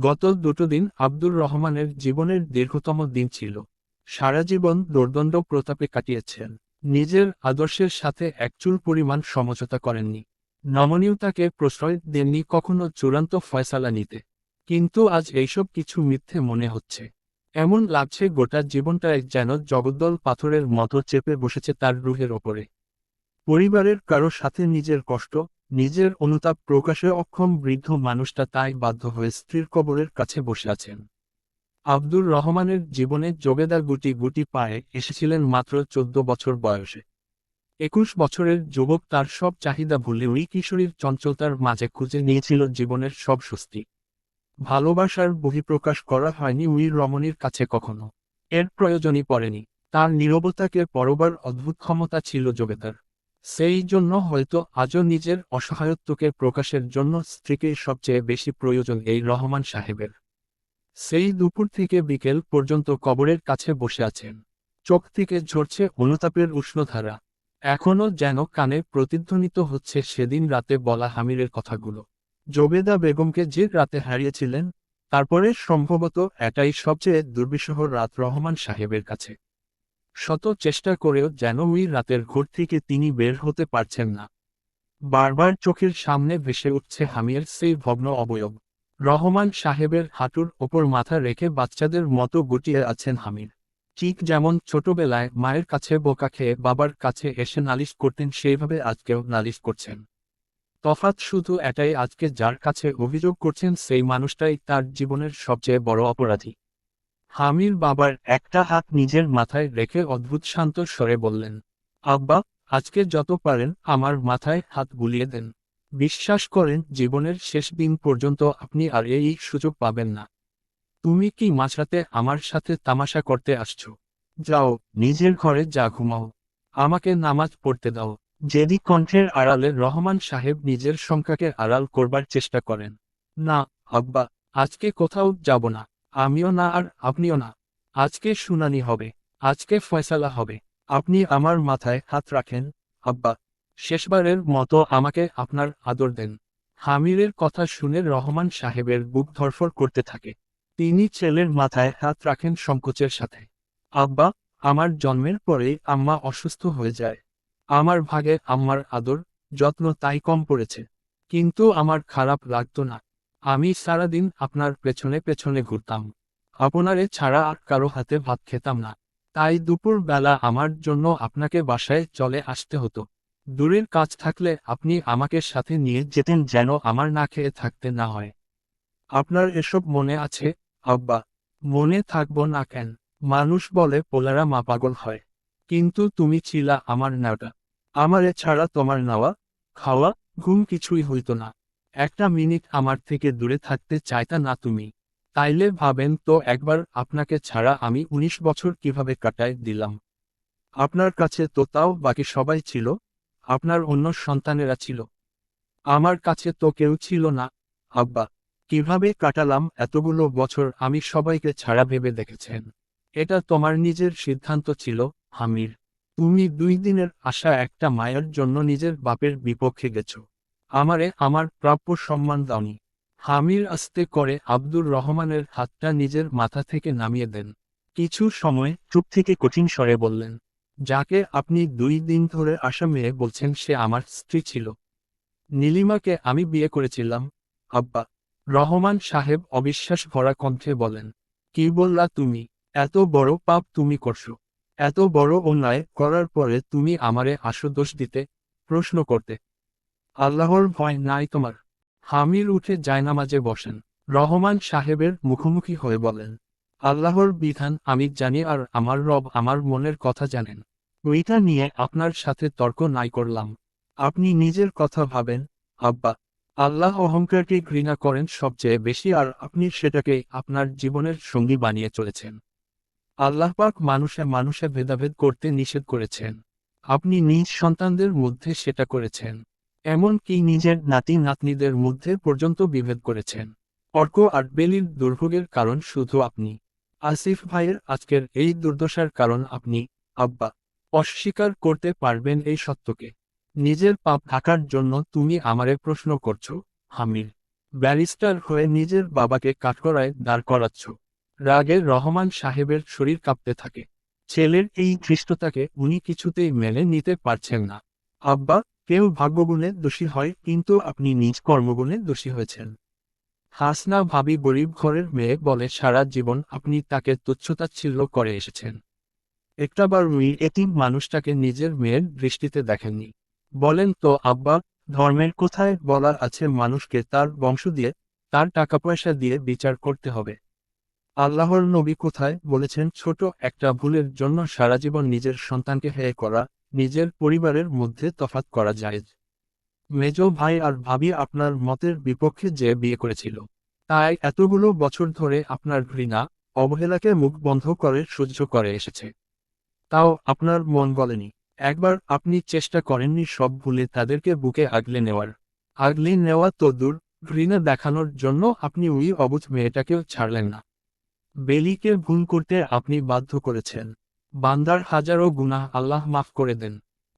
গত দুটো দিন আব্দুর রহমানের জীবনের দীর্ঘতম দিন ছিল। সারা জীবন দোর্দণ্ড প্রতাপে কাটিয়েছেন। নিজের আদর্শের সাথে একচুল পরিমাণ সমঝোতা করেননি। নমনীয়তাকে প্রশ্রয় দেননি কখনো চূড়ান্ত ফয়সালা নিতে। কিন্তু আজ এইসব কিছু মিথ্যে মনে হচ্ছে। এমন লাগছে গোটা জীবনটায় যেন জগদ্দল পাথরের মতো চেপে বসেছে তার রুহের ওপরে। পরিবারের কারও সাথে নিজের কষ্ট নিজের অনুতাপ প্রকাশে অক্ষম বৃদ্ধ মানুষটা তাই বাধ্য হয়ে স্ত্রীর কবরের কাছে বসে আছেন। আব্দুর রহমানের জীবনে জোবেদার গুটি গুটি পায়ে এসেছিলেন মাত্র চোদ্দ বছর বয়সে। একুশ বছরের যুবক তার সব চাহিদা ভুলে ওই কিশোরীর চঞ্চলতার মাঝে খুঁজে নিয়েছিল জীবনের সব স্বস্তি। ভালোবাসার বহিঃপ্রকাশ করা হয়নি উই রমণীর কাছে কখনো। এর প্রয়োজনই পড়েনি। তার নীরবতাকে পরবার অদ্ভুত ক্ষমতা ছিল যোগেতার সেই জন্য হয়তো আজও নিজের অসহায়ত্বকে প্রকাশের জন্য স্ত্রীকে সবচেয়ে বেশি প্রয়োজন এই রহমান সাহেবের। সেই দুপুর থেকে বিকেল পর্যন্ত কবরের কাছে বসে আছেন। চোখ থেকে ঝরছে অনুতাপের উষ্ণধারা। এখনও যেন কানে প্রতিধ্বনিত হচ্ছে সেদিন রাতে বলা হামিরের কথাগুলো। জবেদা বেগমকে যে রাতে হারিয়েছিলেন, তারপরে সম্ভবত এটাই সবচেয়ে দুর্বিষহ রাত রহমান সাহেবের কাছে। শত চেষ্টা করেও যেন ওই রাতের ঘর থেকে তিনি বের হতে পারছেন না। বারবার চোখের সামনে ভেসে উঠছে হামিয়ের সেই ভগ্ন অবয়ব। রহমান সাহেবের হাঁটুর ওপর মাথা রেখে বাচ্চাদের মতো গুটিয়ে আছেন হামির। ঠিক যেমন ছোটবেলায় মায়ের কাছে বোকা খেয়ে বাবার কাছে এসে নালিশ করতেন, সেইভাবে আজকেও নালিশ করছেন। তফাৎ শুধু এটাই, আজকে যার কাছে অভিযোগ করছেন সেই মানুষটাই তার জীবনের সবচেয়ে বড় অপরাধী। হামির বাবার একটা হাত নিজের মাথায় রেখে অদ্ভুত শান্ত স্বরে বললেন, আব্বা, আজকে যত পারেন আমার মাথায় হাত বুলিয়ে দেন। বিশ্বাস করেন জীবনের শেষ দিন পর্যন্ত আপনি আর এই সুযোগ পাবেন না। তুমি কি মাঝরাতে আমার সাথে তামাশা করতে আসছো? যাও, নিজের ঘরে যা ঘুমাও। আমাকে নামাজ পড়তে দাও। জেদি কণ্ঠের আড়ালে রহমান সাহেব নিজের সংখ্যাকে আড়াল করবার চেষ্টা করেন, না, আব্বা, আজকে কোথাও যাব না। আমিও না আর আপনিও না। আজকে শুনানি হবে। আজকে ফয়সালা হবে। আপনি আমার মাথায় হাত রাখেন, আব্বা। শেষবারের মতো আমাকে আপনার আদর দেন। হামিরের কথা শুনে রহমান সাহেবের বুক ধরফর করতে থাকে। তিনি ছেলের মাথায় হাত রাখেন সংকোচের সাথে। আব্বা, আমার জন্মের পরেই আম্মা অসুস্থ হয়ে যায়। আমার ভাগে আম্মার আদর, যত্ন তাই কম পড়েছে। কিন্তু আমার খারাপ লাগতো না। আমি সারাদিন আপনার পেছনে পেছনে ঘুরতাম। আপনারে ছাড়া আর কারও হাতে ভাত খেতাম না। তাই দুপুর বেলা আমার জন্য আপনাকে বাসায় চলে আসতে হতো। দূরের কাজ থাকলে আপনি আমাকে সাথে নিয়ে যেতেন যেন আমার না খেয়ে থাকতে না হয়। আপনার এসব মনে আছে? আব্বা, মনে থাকব না কেন? মানুষ বলে পোলারা মা পাগল হয়। কিন্তু তুমি ছিলা আমার নাওটা। আমারে ছাড়া তোমার নেওয়া, খাওয়া, ঘুম কিছুই হইত না। একটা মিনিট আমার থেকে দূরে থাকতে চাইতা না তুমি। তাইলে ভাবেন তো একবার আপনাকে ছাড়া আমি ১৯ বছর কীভাবে কাটায় দিলাম। আপনার কাছে তো তাও বাকি সবাই ছিল, আপনার অন্য সন্তানেরা ছিল। আমার কাছে তো কেউ ছিল না। আব্বা, কীভাবে কাটালাম এতগুলো বছর আমি সবাইকে ছাড়া ভেবে দেখেছেন। এটা তোমার নিজের সিদ্ধান্ত ছিল হামির তুমি দুই দিনের আশা একটা মায়ের জন্য নিজের বাপের বিপক্ষে গেছ। আমারে আমার প্রাপ্য সম্মান দাওনি হামির আস্তে করে আব্দুর রহমানের হাতটা নিজের মাথা থেকে নামিয়ে দেন। কিছু সময় চুপ থেকে কঠিন স্বরে বললেন, যাকে আপনি দুই দিন ধরে আশা মেয়ে বলছেন সে আমার স্ত্রী ছিল। নীলিমাকে আমি বিয়ে করেছিলাম। আব্বা, রহমান সাহেব অবিশ্বাস ভরা কণ্ঠে বলেন, কি বললা তুমি? এত বড় পাপ তুমি করছ। এত বড় অন্যায় করার পরে তুমি আমারে আসো দোষ দিতে, প্রশ্ন করতে। আল্লাহর ভয় নাই তোমার। হামির উঠে জায়নামাজে বসেন। রহমান সাহেবের মুখোমুখি হয়ে বলেন, আল্লাহর বিধান আমি জানি আর আমার রব আমার মনের কথা জানেন। ওইটা নিয়ে আপনার সাথে তর্ক নাই করলাম। আপনি নিজের কথা ভাবেন, আব্বা। আল্লাহ অহংকারকে ঘৃণা করেন সবচেয়ে বেশি আর আপনি সেটাকে আপনার জীবনের সঙ্গী বানিয়ে চলেছেন। আল্লাহ পাক মানুষে মানুষে ভেদাভেদ করতে নিষেধ করেছেন। আপনি নিজ সন্তানদের মধ্যে সেটা করেছেন। এমনকি নিজের নাতি নাতনিদের মধ্যে পর্যন্ত বিভেদ করেছেন। অর্ক আর বেলির দুর্ভোগের কারণ শুধু আপনি। আসিফ ভাইয়ের আজকের এই দুর্দশার কারণ আপনি, আব্বা। অস্বীকার করতে পারবেন এই সত্যকে। নিজের পাপ ঢাকার জন্য তুমি আমারে প্রশ্ন করছ, হামির। ব্যারিস্টার হয়ে নিজের বাবাকে কাঠগড়ায় দাঁড় করাচ্ছ। রাগে রহমান সাহেবের শরীর কাঁপতে থাকে। ছেলের এই ধৃষ্টতাকে উনি কিছুতেই মেনে নিতে পারছেন না। আব্বা কেউ ভাগ্যগুণে দোষী হয়, কিন্তু আপনি নিজ কর্মগুণে দোষী হয়েছেন। হাসনা ভাবি গরিব ঘরের মেয়ে বলে সারা জীবন আপনি তাকে তুচ্ছতাচ্ছিল্য করে এসেছেন। একটাবার উই এতিম মানুষটাকে নিজের মেয়ের দৃষ্টিতে দেখেননি। বলেন তো, আব্বা, ধর্মের কোথায় বলার আছে মানুষকে তার বংশ দিয়ে, তার টাকা পয়সা দিয়ে বিচার করতে হবে। আল্লাহর নবী কোথায় বলেছেন, ছোট একটা ভুলের জন্য সারা জীবন নিজের সন্তানকে হেয় করা নিজের পরিবারের মধ্যে তফাত করা যায়। মেজ ভাই আর ভাবি আপনার মতের বিপক্ষে যে বিয়ে করেছিল, তাই এতগুলো বছর ধরে আপনার ঘৃণা, অবহেলাকে মুখ বন্ধ করে সহ্য করে এসেছে। তাও আপনার মন বলেনি। একবার আপনি চেষ্টা করেননি সব ভুলে তাদেরকে বুকে আগলে নেওয়ার। আগলে নেওয়া তো দূর, ঘৃণা দেখানোর জন্য আপনি ওই অবুধ মেয়েটাকেও ছাড়লেন না। বেলিকে ভুল করতে আপনি বাধ্য করেছেন। বান্দার হাজারো গুনাহ আল্লাহ মাফ করে দেন।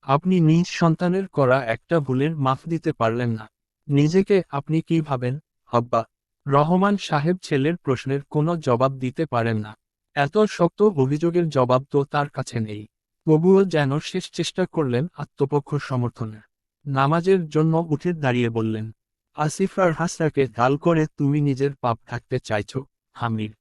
আপনি নিজ সন্তানের করা একটা ভুলের মাফ দিতে পারলেন না। নিজেকে আপনি কি ভাবেন? আব্বা, রহমান সাহেব ছেলের প্রশ্নের কোনো জবাব দিতে পারেন না। এত শক্ত অভিযোগের জবাব তো তার কাছে নেই। তবুও যেন শেষ চেষ্টা করলেন আত্মপক্ষ সমর্থনের নামাজের জন্য উঠে দাঁড়িয়ে বললেন, আসিফ আর হাসরাকে ঢাল করে তুমি নিজের পাপ থাকতে চাইছ হামির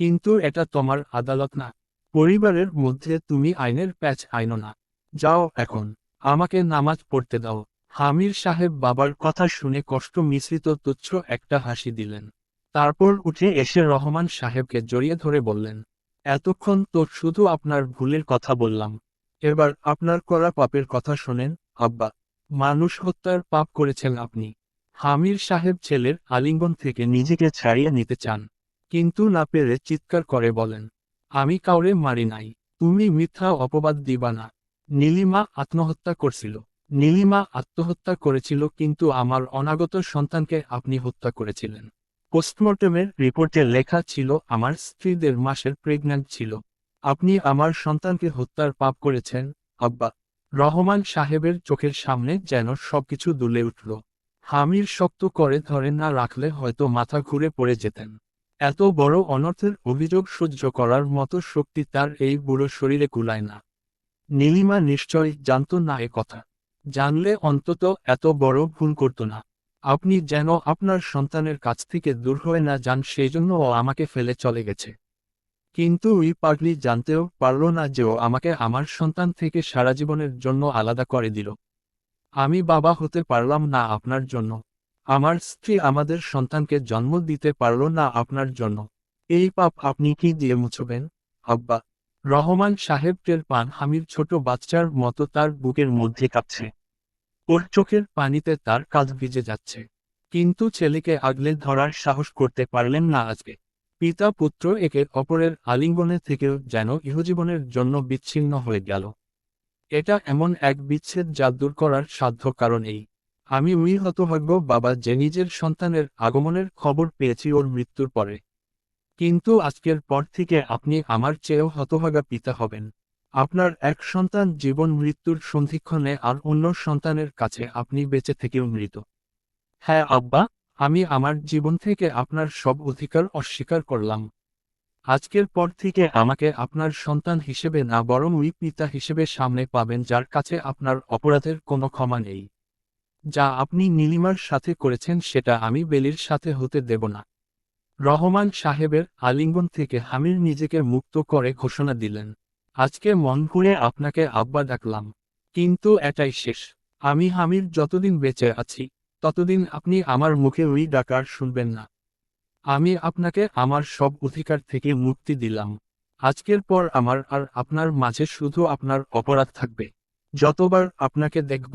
কিন্তু এটা তোমার আদালত না। পরিবারের মধ্যে তুমি আইনের প্যাচ আইনো না। যাও এখন, আমাকে নামাজ পড়তে দাও। হামির সাহেব বাবার কথা শুনে কষ্ট মিশ্রিত তুচ্ছ একটা হাসি দিলেন। তারপর উঠে এসে রহমান সাহেবকে জড়িয়ে ধরে বললেন, এতক্ষণ তো শুধু আপনার ভুলের কথা বললাম। এবার আপনার করা পাপের কথা শোনেন, আব্বা। মানুষ হত্যার পাপ করেছেন আপনি। হামির সাহেব ছেলের আলিঙ্গন থেকে নিজেকে ছাড়িয়ে নিতে চান। কিন্তু না পেরে চিৎকার করে বলেন আমি কাউরে মারি নাই। তুমি মিথ্যা অপবাদ দিবা না। নীলিমা আত্মহত্যা করছিল। নীলিমা আত্মহত্যা করেছিল কিন্তু আমার অনাগত সন্তানকে আপনি হত্যা করেছিলেন। পোস্টমর্টমের রিপোর্টে লেখা ছিল, আমার স্ত্রী দেড় মাসের প্রেগন্যান্ট ছিল। আপনি আমার সন্তানকে হত্যার পাপ করেছেন। আব্বা, রহমান সাহেবের চোখের সামনে যেন সবকিছু দুলে উঠল। হামির শক্ত করে ধরে না রাখলে হয়তো মাথা ঘুরে পড়ে যেতেন। এত বড় অনর্থের অভিযোগ সহ্য করার মতো শক্তি তার এই বুড়ো শরীরে কুলায় না। নীলিমা নিশ্চয় জানত না এ কথা। জানলে অন্তত এত বড় ভুল করত না। আপনি যেন আপনার সন্তানের কাছ থেকে দূর হয়ে না যান সেই জন্য ও আমাকে ফেলে চলে গেছে। কিন্তু ওই পাগলি জানতেও পারল না যে ও আমাকে আমার সন্তান থেকে সারা জীবনের জন্য আলাদা করে দিল। আমি বাবা হতে পারলাম না আপনার জন্য। আমার স্ত্রী আমাদের সন্তানকে জন্ম দিতে পারল না আপনার জন্য। এই পাপ আপনি কি দিয়ে মুছবেন? আব্বা, রহমান সাহেব টের পান হামির ছোট বাচ্চার মতো তার বুকের মধ্যে কাঁপছে। ওর চোখের পানিতে তার কাজ ভিজে যাচ্ছে। কিন্তু ছেলেকে আগলে ধরার সাহস করতে পারলেন না আজকে। পিতা পুত্র একে অপরের আলিঙ্গনে থেকেও যেন ইহজীবনের জন্য বিচ্ছিন্ন হয়ে গেল। এটা এমন এক বিচ্ছেদ যা দূর করার সাধ্য কারণ এই আমি উই হতভাগ্য বাবা যে নিজের সন্তানের আগমনের খবর পেয়েছি ওর মৃত্যুর পরে। কিন্তু আজকের পর থেকে আপনি আমার চেয়েও হতভাগা পিতা হবেন। আপনার এক সন্তান জীবন মৃত্যুর সন্ধিক্ষণে আর অন্য সন্তানের কাছে আপনি বেঁচে থেকেও মৃত। হ্যাঁ আব্বা, আমি আমার জীবন থেকে আপনার সব অধিকার অস্বীকার করলাম। আজকের পর থেকে আমাকে আপনার সন্তান হিসেবে না বরং উই পিতা হিসেবে সামনে পাবেন যার কাছে আপনার অপরাধের কোনো ক্ষমা নেই। যা আপনি নীলিমার সাথে করেছেন সেটা আমি বেলির সাথে হতে দেব না। রহমান সাহেবের আলিঙ্গন থেকে হামির নিজেকে মুক্ত করে ঘোষণা দিলেন, আজকে মন ভুলে আপনাকে আব্বা ডাকলাম, কিন্তু এটাই শেষ। আমি হামির যতদিন বেঁচে আছি, ততদিন আপনি আমার মুখে ওই ডাকার শুনবেন না। আমি আপনাকে আমার সব অধিকার থেকে মুক্তি দিলাম। আজকের পর আমার আর আপনার মাঝে শুধু আপনার অপরাধ থাকবে। যতবার আপনাকে দেখব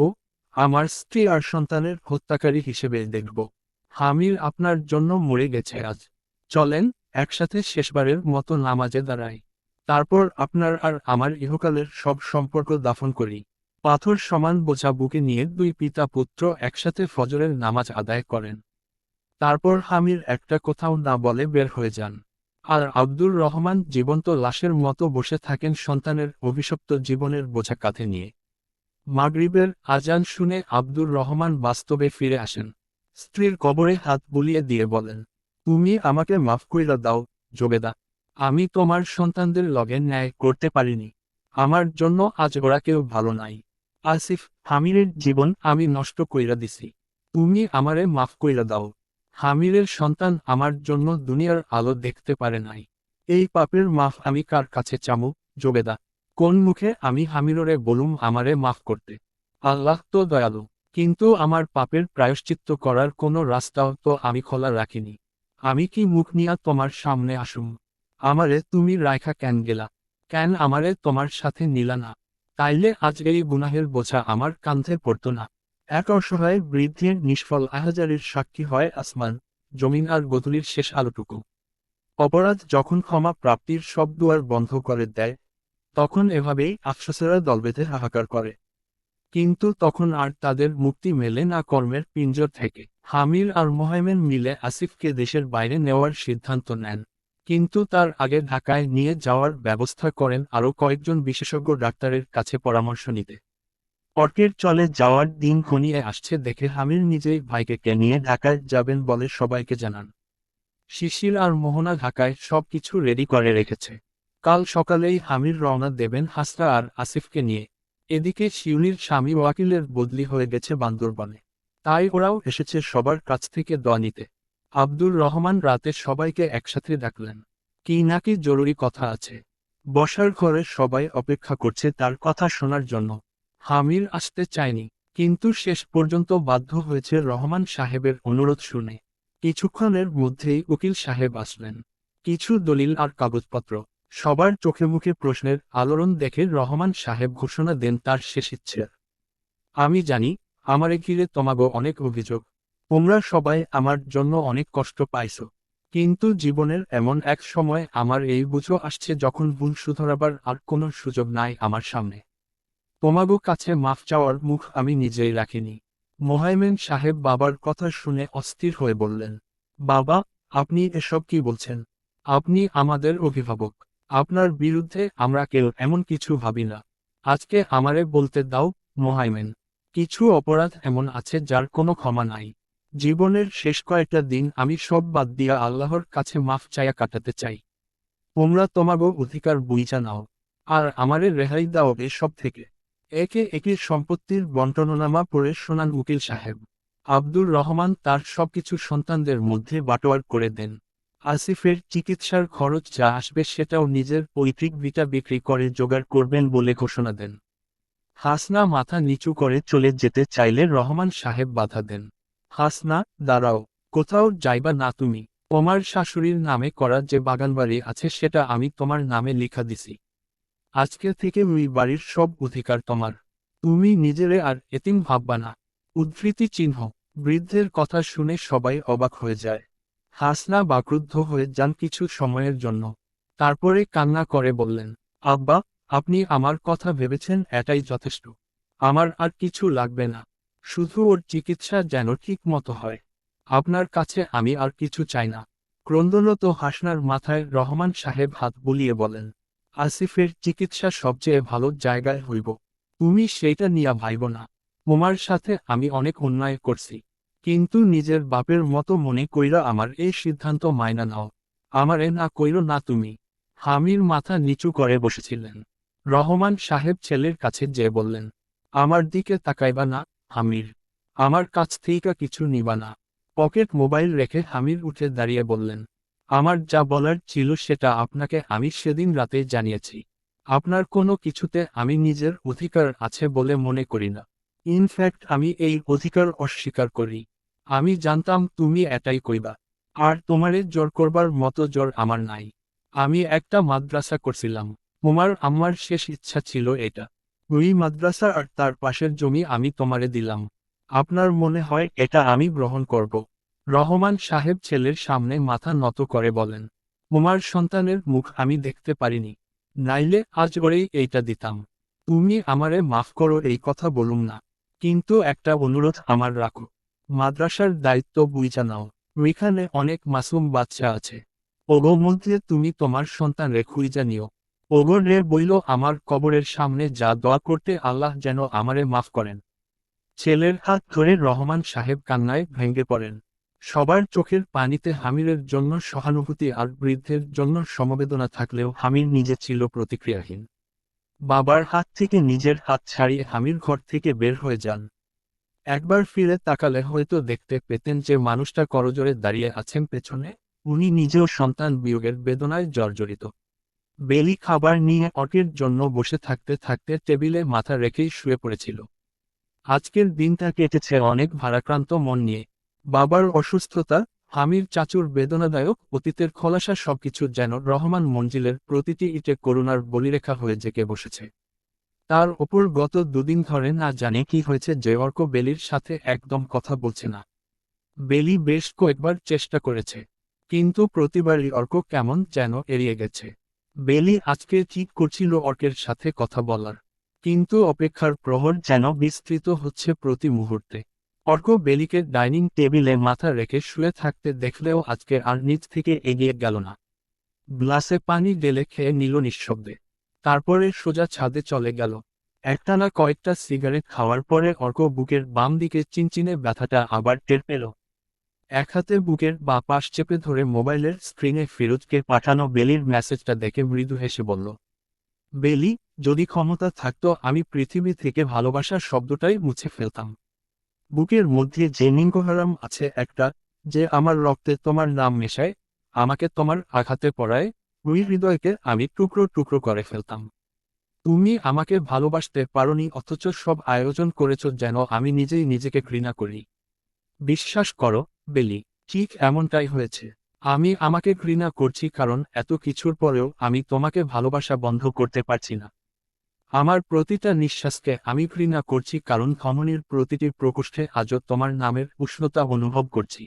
আমার স্ত্রী আর সন্তানের হত্যাকারী হিসেবে দেখব। হামির আপনার জন্য মরে গেছে আজ। চলেন, একসাথে শেষবারের মতো নামাজে দাঁড়াই। তারপর আপনার আর আমার ইহকালের সব সম্পর্ক দাফন করি। পাথর সমান বোঝা বুকে নিয়ে দুই পিতা পুত্র একসাথে ফজরের নামাজ আদায় করেন। তারপর হামির একটা কোথাও না বলে বের হয়ে যান। আর আব্দুর রহমান জীবন্ত লাশের মতো বসে থাকেন সন্তানের অভিশপ্ত জীবনের বোঝা কাঁধে নিয়ে। মাগরিবের আজান শুনে আব্দুর রহমান বাস্তবে ফিরে আসেন। স্ত্রীর কবরে হাত বুলিয়ে দিয়ে বলেন, তুমি আমাকে মাফ কইরা দাও, জোবেদা। আমি তোমার সন্তানদের লগে ন্যায় করতে পারিনি। আমার জন্য আজ ওরা কেউ ভালো নাই। আসিফ, হামিরের জীবন আমি নষ্ট কইরা দিছি। তুমি আমারে মাফ কইরা দাও। হামিরের সন্তান আমার জন্য দুনিয়ার আলো দেখতে পারে নাই। এই পাপের মাফ আমি কার কাছে চামু, জোবেদা? কোন মুখে আমি হামিররে বলুম আমারে মাফ করতে? আল্লাহ তো দয়ালু, কিন্তু আমার পাপের প্রায়শ্চিত্ত করার কোনো রাস্তাও তো আমি খোলা রাখিনি। আমি কি মুখ নিয়া তোমার সামনে আসুম? আমারে তুমি রায়খা কেন গেলা? কেন আমারে তোমার সাথে নিলা না? তাইলে আজ এই গুনাহের বোঝা আমার কান্ধে পড়ত না। এক অসহায় বৃদ্ধির নিষ্ফল আহাজারির সাক্ষী হয় আসমান, জমিন আর গতুলির শেষ আলোটুকু। অপরাধ যখন ক্ষমা প্রাপ্তির সব দুয়ার বন্ধ করে দেয় তখন এভাবেই আফসোসেরা দল বেঁধে হাহাকার করে। কিন্তু তখন আর তাদের মুক্তি মেলে না কর্মের পিঞ্জর থেকে। হামির আর মোহাইমেন মিলে আসিফকে দেশের বাইরে নেওয়ার সিদ্ধান্ত নেন। কিন্তু তার আগে ঢাকায় নিয়ে যাওয়ার ব্যবস্থা করেন আরও কয়েকজন বিশেষজ্ঞ ডাক্তারের কাছে পরামর্শ নিতে। অর্কের চলে যাওয়ার দিন ঘনিয়ে আসছে দেখে হামির নিজেই ভাইকে নিয়ে ঢাকায় যাবেন বলে সবাইকে জানান। শিশির আর মোহনা ঢাকায় সব কিছু রেডি করে রেখেছে। কাল সকালেই হামির রওনা দেবেন হাসরা আর আসিফকে নিয়ে। এদিকে শিউলির স্বামী ওয়াকিলের বদলি হয়ে গেছে বান্দরবানে। তাই ওরাও এসেছে সবার কাছ থেকে দোয়া নিতে। আব্দুর রহমান রাতে সবাইকে একসাথে ডাকলেন। কি নাকি জরুরি কথা আছে। বসার ঘরে সবাই অপেক্ষা করছে তার কথা শোনার জন্য। হামির আসতে চায়নি, কিন্তু শেষ পর্যন্ত বাধ্য হয়েছে রহমান সাহেবের অনুরোধ শুনে। কিছুক্ষণের মধ্যেই উকিল সাহেব আসলেন। কিছু দলিল আর কাগজপত্র। সবার চোখে মুখে প্রশ্নের আলোড়ন দেখে রহমান সাহেব ঘোষণা দেন তার শেষ ইচ্ছে। আমি জানি, আমারে ঘিরে তোমাগো অনেক অভিযোগ। তোমরা সবাই আমার জন্য অনেক কষ্ট পাইছ। কিন্তু জীবনের এমন এক সময় আমার এই বুঝো আসছে যখন ভুল শুধরাবার আর কোনো সুযোগ নাই আমার সামনে। তোমাগো কাছে মাফ চাওয়ার মুখ আমি নিজেই রাখিনি। মোহাইমেন সাহেব বাবার কথা শুনে অস্থির হয়ে বললেন, বাবা, আপনি এসব কি বলছেন? আপনি আমাদের অভিভাবক। আপনার বিরুদ্ধে আমরা কেউ এমন কিছু ভাবি না। আজকে আমারে বলতে দাও, মোহাইমেন, কিছু অপরাধ এমন আছে যার কোনো ক্ষমা নাই। জীবনের শেষ কয়েকটা দিন আমি সব বাদ দিয়া আল্লাহর কাছে মাফ চাইয়া কাটাতে চাই। তোমরা তোমাগো অধিকার বুঝা নাও। আর আমারে রেহাই দাও এসব থেকে। একে একে সম্পত্তির বন্টননামা পড়ে শোনান উকিল সাহেব। আব্দুর রহমান তার সবকিছু সন্তানদের মধ্যে বাটোয়ার করে দেন। আসিফের চিকিৎসার খরচ যা আসবে সেটাও নিজের পৈতৃক ভিটা বিক্রি করে জোগাড় করবেন বলে ঘোষণা দেন। হাসনা মাথা নিচু করে চলে যেতে চাইলে রহমান সাহেব বাধা দেন। হাসনা, দাঁড়াও, কোথাও যাইবা না তুমি। তোমার শাশুড়ির নামে করা যে বাগানবাড়ি আছে সেটা আমি তোমার নামে লিখা দিছি। আজকে থেকে ওই বাড়ির সব অধিকার তোমার। তুমি নিজেরে আর এতিম ভাববা না। উদ্ধৃতি চিহ্ন, বৃদ্ধের কথা শুনে সবাই অবাক হয়ে যায়। হাসনা বাক্রুদ্ধ হয়ে যান কিছু সময়ের জন্য। তারপরে কান্না করে বললেন, আব্বা, আপনি আমার কথা ভেবেছেন এটাই যথেষ্ট। আমার আর কিছু লাগবে না। শুধু ওর চিকিৎসা যেন ঠিক মতো হয়। আপনার কাছে আমি আর কিছু চাই না। ক্রন্দনত হাসনার মাথায় রহমান সাহেব হাত বুলিয়ে বলেন, আসিফের চিকিৎসা সবচেয়ে ভালো জায়গায় হইব। তুমি সেইটা নিয়া ভাইব না। তোমার সাথে আমি অনেক অন্যায় করছি। কিন্তু নিজের বাপের মতো মনে কইরা আমার এই সিদ্ধান্ত মায়না নাও। আমারে না কইর না তুমি। হামির মাথা নিচু করে বসেছিলেন। রহমান সাহেব ছেলের কাছে যে বললেন, আমার দিকে তাকাইবা না, হামির। আমার কাছ থেকে কিছু নিবা না। পকেট মোবাইল রেখে হামির উঠে দাঁড়িয়ে বললেন, আমার যা বলার ছিল সেটা আপনাকে আমি সেদিন রাতে জানিয়েছি। আপনার কোনো কিছুতে আমি নিজের অধিকার আছে বলে মনে করি না। ইনফ্যাক্ট আমি এই অধিকার অস্বীকার করি। আমি জানতাম তুমি এটাই কইবা। আর তোমারে জোর করবার মতো জোর আমার নাই। আমি একটা মাদ্রাসা করছিলাম। তোমার আমার শেষ ইচ্ছা ছিল এটা। ওই মাদ্রাসা আর তার পাশের জমি আমি তোমারে দিলাম। আপনার মনে হয় এটা আমি গ্রহণ করব? রহমান সাহেব ছেলের সামনে মাথা নত করে বলেন, তোমার সন্তানের মুখ আমি দেখতে পারিনি। নাইলে আজ ওরেই এইটা দিতাম। তুমি আমারে মাফ করো, এই কথা বলুম না। কিন্তু একটা অনুরোধ আমার রাখো। মাদ্রাসার দায়িত্ব বুঝা নাও। ওইখানে অনেক মাসুম বাচ্চা আছে। ওগো মধ্যে তুমি তোমার সন্তান রে খুঁজা নিও। ওগর রে বইল আমার কবরের সামনে যা দোয়া করতে আল্লাহ যেন আমারে মাফ করেন। ছেলের হাত ধরে রহমান সাহেব কান্নায় ভেঙে পড়েন। সবার চোখের পানিতে হামিরের জন্য সহানুভূতি আর বৃদ্ধের জন্য সমবেদনা থাকলেও হামির নিজে ছিল প্রতিক্রিয়াহীন। বাবার হাত থেকে নিজের হাত ছাড়িয়ে হামির ঘর থেকে বের হয়ে যান। একবার ফিরে তাকালে হয়তো দেখতে পেতেন যে মানুষটা করজোরে দাঁড়িয়ে আছেন পেছনে, উনি নিজেও সন্তান বিয়োগের বেদনায় জর্জরিত। বেলি খাবার নিয়ে অটের জন্য বসে থাকতে থাকতে টেবিলে মাথা রেখেই শুয়ে পড়েছিল। আজকের দিনটা কেটেছে অনেক ভারাক্রান্ত মন নিয়ে। বাবার অসুস্থতা হামির চাচুর বেদনাদায়ক অতীতের খোলাসা সবকিছু যেন রহমান মঞ্জিলের প্রতিটি ইটে করুণার বলিরেখা হয়ে জেকে বসেছে। তার ওপর গত দুদিন ধরে না জানে কি হয়েছে যে অর্ক বেলির সাথে একদম কথা বলছে না। বেলি বেশ কয়েকবার চেষ্টা করেছে, কিন্তু প্রতিবারই অর্ক কেমন যেন এড়িয়ে গেছে। বেলি আজকে ঠিক করছিল অর্কের সাথে কথা বলার, কিন্তু অপেক্ষার প্রহর যেন বিস্তৃত হচ্ছে প্রতি মুহূর্তে। অর্ক বেলিকে ডাইনিং টেবিলে মাথা রেখে শুয়ে থাকতে দেখলেও আজকে আর নিচ থেকে এগিয়ে গেল না। গ্লাসে পানি ঢেলে খেয়ে নিল নিঃশব্দে। তারপরে সোজা ছাদে চলে গেল। একটানা কয়েকটা সিগারেট খাওয়ার পরে অর্ক বুকের বাম দিকে চিনচিনে ব্যথাটা আবার টের পেল। এক হাতে বুকের বা পাশ চেপে ধরে মোবাইলের স্ক্রিনে ফিরোজকে পাঠানো বেলির মেসেজটা দেখে মৃদু হেসে বলল, বেলি, যদি ক্ষমতা থাকতো, আমি পৃথিবী থেকে ভালোবাসার শব্দটাই মুছে ফেলতাম। বুকের মধ্যে যে নিঙ্গহারাম আছে একটা, যে আমার রক্তে তোমার নাম মেশায়, আমাকে তোমার আঘাতে পড়ায়, ওই হৃদয়কে আমি টুকরো টুকরো করে ফেলতাম। তুমি আমাকে ভালোবাসতে পারোনি, অথচ সব আয়োজন করেছ যেন আমি নিজেই নিজেকে ঘৃণা করি। বিশ্বাস করো, বেলি, ঠিক এমনটাই হয়েছে। আমি আমাকে ঘৃণা করছি কারণ এত কিছুর পরেও আমি তোমাকে ভালোবাসা বন্ধ করতে পারছি না। আমার প্রতিটা নিঃশ্বাসকে আমি ঘৃণা করছি কারণ ধমনির প্রতিটি প্রকোষ্ঠে আজও তোমার নামের উষ্ণতা অনুভব করছি।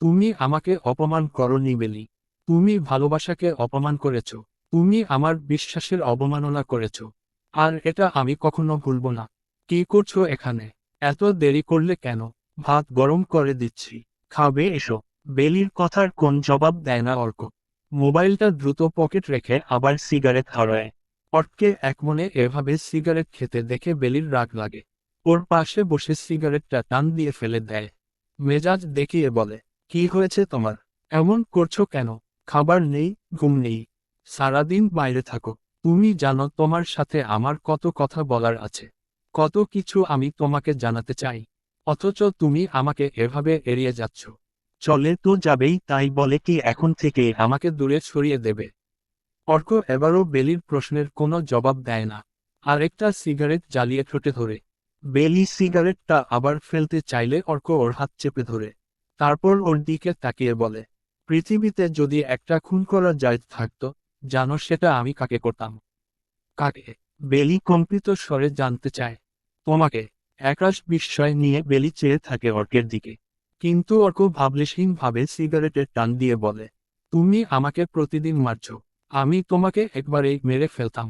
তুমি আমাকে অপমান করনি বেলি। তুমি ভালোবাসাকে অপমান করেছ। তুমি আমার বিশ্বাসের অবমাননা করেছ। আর এটা আমি কখনো ভুলব না। কি করছ এখানে? এত দেরি করলে কেন? ভাত গরম করে দিচ্ছি। খাবে এসো। বেলির কথার কোন জবাব দেয় না অর্ক। মোবাইলটা দ্রুত পকেট রেখে আবার সিগারেট ধরায় অর্ককে একমনে এভাবে সিগারেট খেতে দেখে বেলির রাগ লাগে। ওর পাশে বসে সিগারেটটা টান দিয়ে ফেলে দেয়। মেজাজ দেখিয়ে বলে, কি হয়েছে তোমার? এমন করছ কেন? খাবার নেই, ঘুম নেই। সারাদিন বাইরে থাকো। তুমি জানো তোমার সাথে আমার কত কথা বলার আছে। কত কিছু আমি তোমাকে জানাতে চাই। অথচ তুমি আমাকে এভাবে এড়িয়ে যাচ্ছ। চলে তো যাবেই, তাই বলে কি এখন থেকে আমাকে দূরে সরিয়ে দেবে? অর্ক এবারও বেলির প্রশ্নের কোনো জবাব দেয় না। আরেকটা সিগারেট জ্বালিয়ে ঠোঁটে ধরে। বেলি সিগারেটটা আবার ফেলতে চাইলে অর্ক ওর হাত চেপে ধরে। তারপর ওর দিকে তাকিয়ে বলে, পৃথিবীতে যদি একটা খুন করা যায় থাকতো, জানো সেটা আমি কাকে করতাম? কাকে? বেলি কম্পিত স্বরে জানতে চায়। তোমাকে, একাশ বিস্ময় নিয়ে বেলি চেয়ে থাকে অর্কের দিকে। কিন্তু অর্ক ভাবলেশহীনভাবে সিগারেটের টান দিয়ে বলে, তুমি আমাকে প্রতিদিন মারছ। আমি তোমাকে একবারেই মেরে ফেলতাম।